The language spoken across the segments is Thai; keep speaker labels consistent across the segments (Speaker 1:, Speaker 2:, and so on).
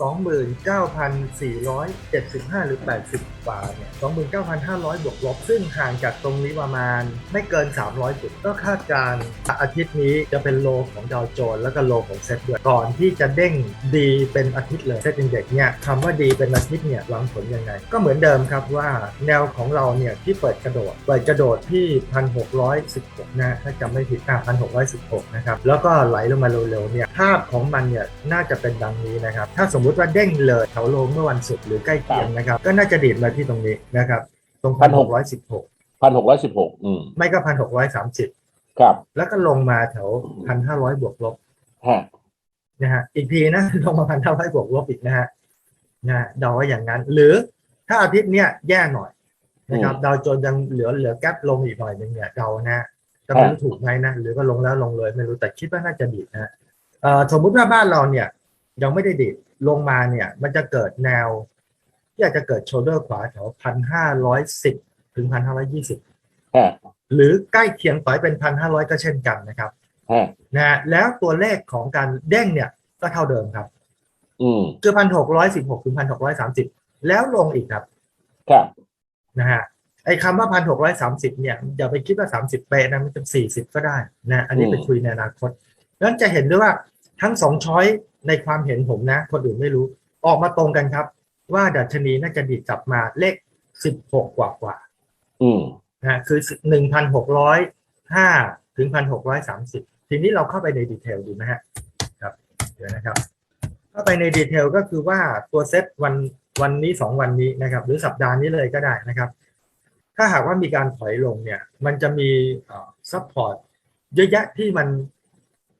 Speaker 1: 29,475หรือ80กว่าเนี่ย29,500บวกลบซึ่งห่างจากตรงนี้ประมาณไม่เกิน300จุด ก็คาดการณ์อาทิตย์นี้จะเป็นโลของดาวโจนส์แล้วก็โลของเซ็ตด้วยก่อนที่จะเด้งดีเป็นอาทิตย์เลยเซ็ตอินเด็กเนี่ยคำว่าดีเป็นอาทิตย์เนี่ยหวังผลยังไง ก็เหมือนเดิมครับว่าแนวของเราเนี่ยที่เปิดกระโดด เปิดกระโดดที่1,616นะถ้าจำไม่ผิดอะ1,616นะครับแล้วก็ไหลลงมาเร็วๆเนี่ยภาพของมันเนี่ยน่าจะเป็นดังนี้นะครับ ถ้าสมมุติว่าเด้งเลยแถวโลเมื่อวันศุกร์หรือใกล้เคียงนะครับ ก็น่าจะดีดมาที่ตรงนี้นะครับ ตรง1,616
Speaker 2: พันหกร้อยสิบหกอืม
Speaker 1: ไม่ก็1,630
Speaker 2: ครับ
Speaker 1: แล้วก็ลงมาแถว1,500บวกลบ
Speaker 2: ฮะ
Speaker 1: นะฮะอีกทีนะลงมา1,500บวกลบอีกนะฮะนะฮะเดาว่าอย่างนั้น หรือถ้าอาทิตย์เนี้ยแย่หน่อยนะครับดาวโจนส์ยังเหลือเหลือแก๊ปลงอีกหน่อยหนึงเนี่ยเดานะฮะจะไม่รู้ถูกไหมนะหรือก็ลงแล้วลงเลยไม่รู้แต่คิดว่าน่าจะดีดนะฮะเอ่อ สมมุติว่าบ้านเราเนี่ยยังไม่ได้ดีดลงมาเนี่ย มันจะเกิดแนว ที่อาจจะเกิดโชเดอร์ขวาแถวพันห้าร้อยสิบถึงพันห้าร้อยี่สิบ
Speaker 2: ฮะ
Speaker 1: หรือใกล้เคียงต่อยเป็นพันห้าร้อยก็เช่นกันนะครับ
Speaker 2: ฮะ
Speaker 1: นะฮะแล้วตัวเลขของการเด้งเนี่ยก็เท่าเดิมครับ
Speaker 2: อืม
Speaker 1: คือพันหกร้อยสิบหกถึงพันหกร้อยสามสิบแล้วลงอีกครับ
Speaker 2: ครับ
Speaker 1: นะฮะไอ้คำว่าพันหกร้อยสามสิบเนี่ยอย่าไปคิดว่าสามสิบเป๊ะนะมันจะสี่สิบก็ได้นะ อันนี้ไปคุยในอนาคตนั้นจะเห็นด้วยว่า ทั้งสองช้อยในความเห็นผมนะ คนอื่นไม่รู้ออกมาตรงกันครับ ว่าดัชนีน่าจะดีดกลับมาเลขสิบหกกว่ากว่า
Speaker 2: อืม
Speaker 1: นะฮะคือหนึ่งพันหกร้อยห้าถึงพันหกร้อยสามสิบทีนี้เราเข้าไปในดีเทลดูนะฮะครับเดี๋ยวนะครับ เข้าไปในดีเทลก็คือว่าตัวเซตวันวันนี้สองวันนี้นะครับ หรือสัปดาห์นี้เลยก็ได้นะครับ ถ้าหากว่ามีการถอยลงเนี่ย มันจะมีซัพพอร์ตเยอะแยะที่มัน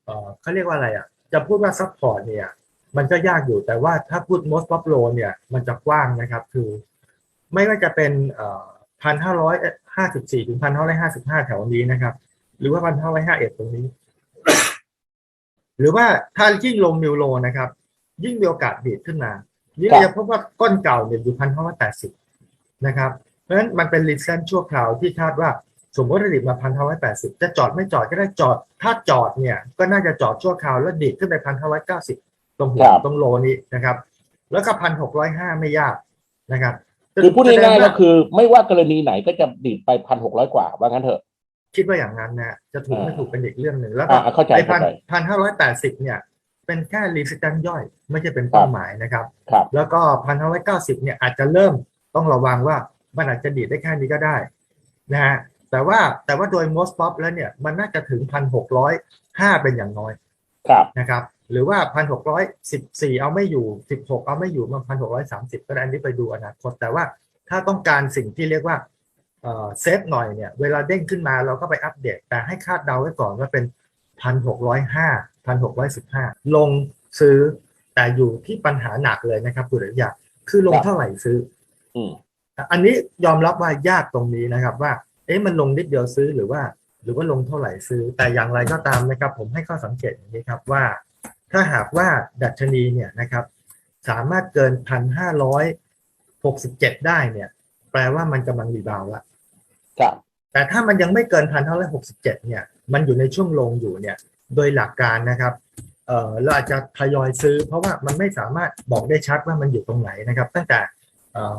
Speaker 1: เอ่อเขาเรียกว่าอะไรอะ จะพูดว่าซัพพอร์ตเนี่ยมันก็ยากอยู่แต่ว่าถ้าพูด most popular เนี่ยมันจะกว้างนะครับ คือไม่ว่าจะเป็นพันห้าร้อยห้าสิบสี่ถึงพันห้าร้อยห้าสิบห้าแถวนี้นะครับ หรือว่าพันห้าร้อยห้าเอ็ดตรงนี้ หรือว่าถ้ายิ่งลงนิวโลนะครับ ยิ่งมีโอกาสดีดขึ้นมายิ่งจะพบว่าก้นเก่าเนี่ยอยู่พันห้าร้อยแปดสิบนะครับ เพราะฉะนั้นมันเป็นรีเซนชั่วคราวที่คาดว่า สมมติว่าดีดมาพันห้าร้อยแปดสิบจะจอดไม่จอดก็ได้จอด ถ้าจอดเนี่ยก็น่าจะจอดชั่วคราวแล้วดีดขึ้นไปพันห้าร้อยเก้าสิบตรงหัวตรงโลนี้นะครับ แล้วก็พันหกร้อยห้าไม่ยากนะครับ
Speaker 2: คือพูดง่ายๆก็คือ ไม่ว่ากรณีไหนก็จะดีดไปพันหกร้อยกว่าว่างั้นเถอะ
Speaker 1: คิดว่าอย่างนั้นนะจะถูกไม่ถูกเป็นอีกเรื่องหนึ่งแล้วก็
Speaker 2: อ่าเข้าใจ
Speaker 1: ไอ้พัน
Speaker 2: เข้าใจ
Speaker 1: พันห้าร้อยแปดสิบเนี่ยเป็นแค่รีสิตันย่อย ไม่ใช่เป็นเป้าหมายนะครับ
Speaker 2: ครับ
Speaker 1: แล้วก็พันห้าร้อยเก้าสิบเนี่ยอาจจะเริ่มต้องระวังว่ามันอาจจะดีดได้แค่นี้ก็ได้นะฮะ แต่ว่าแต่ว่าโดย most pop แล้วเนี่ยมันน่าจะถึงพันหกร้อยห้าเป็นอย่างน้อย
Speaker 2: ครับ
Speaker 1: นะครับ หรือว่าพันหกร้อยสิบสี่เอาไม่อยู่สิบหกเอาไม่อยู่มาพันหกร้อยสามสิบก็ได้อันนี้ไปดูอนาคต แต่ว่าถ้าต้องการสิ่งที่เรียกว่าเอ่อเซฟหน่อยเนี่ย เวลาเด้งขึ้นมาเราก็ไปอัปเดต แต่ให้คาดเดาไว้ก่อนว่าเป็นพันหกร้อยห้าพันหกร้อยสิบห้าลงซื้อ แต่อยู่ที่ปัญหาหนักเลยนะครับคุณอริยาคือลงเท่าไหร่ซื้อ
Speaker 2: อืม
Speaker 1: อันนี้ยอมรับว่ายากตรงนี้นะครับว่า เอ๊ะมันลงนิดเดียวซื้อหรือว่า หรือว่าลงเท่าไหร่ซื้อ แต่อย่างไรก็ตามนะครับ ผมให้ข้อสังเกตอย่างนี้ครับว่า ถ้าหากว่าดัชนีเนี่ยนะครับสามารถเกินพันห้าร้อยหกสิบเจ็ดได้เนี่ย แปลว่ามันกำลังรีบาวด์ละ
Speaker 2: ครับ
Speaker 1: แต่ถ้ามันยังไม่เกินพันห้าร้อยหกสิบเจ็ดเนี่ย มันอยู่ในช่วงลงอยู่เนี่ย โดยหลักการนะครับเอ่อเราอาจจะทยอยซื้อ เพราะว่ามันไม่สามารถบอกได้ชัดว่ามันอยู่ตรงไหนนะครับ ตั้งแต่เอ่อ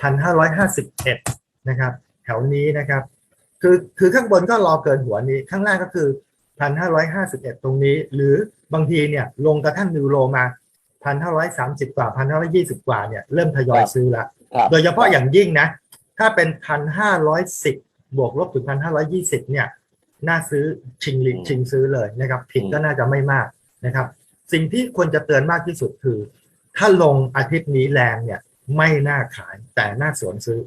Speaker 1: พันห้าร้อยห้าสิบเอ็ดนะครับแถ วนี้นะครับ คือคือข้างบนก็รอเกินหัวนี้ ข้างล่างก็คือพันห้าร้อยห้าสิบเอ็ดตรงนี้ หรือบางทีเนี่ยลงกระทั่งนิวโรมาพันห้าร้อยสามสิบกว่าพันห้าร้อยี่สิบกว่าเนี่ยเริ่มทยอยซื้อละ
Speaker 2: ครับ
Speaker 1: โดยเฉพาะอย่างยิ่งนะ ถ้าเป็นพันห้าร้อยสิบบวกลบถึงพันห้าร้อยี่สิบเนี่ยน่าซื้อชิงลิชิงซื้อเลยนะครับ ผิดก็น่าจะไม่มากนะครับ สิ่งที่ควรจะเตือนมากที่สุดคือ ถ้าลงอาทิตย์นี้แรงเนี่ยไม่น่าขายแต่น่าสวนซื้อ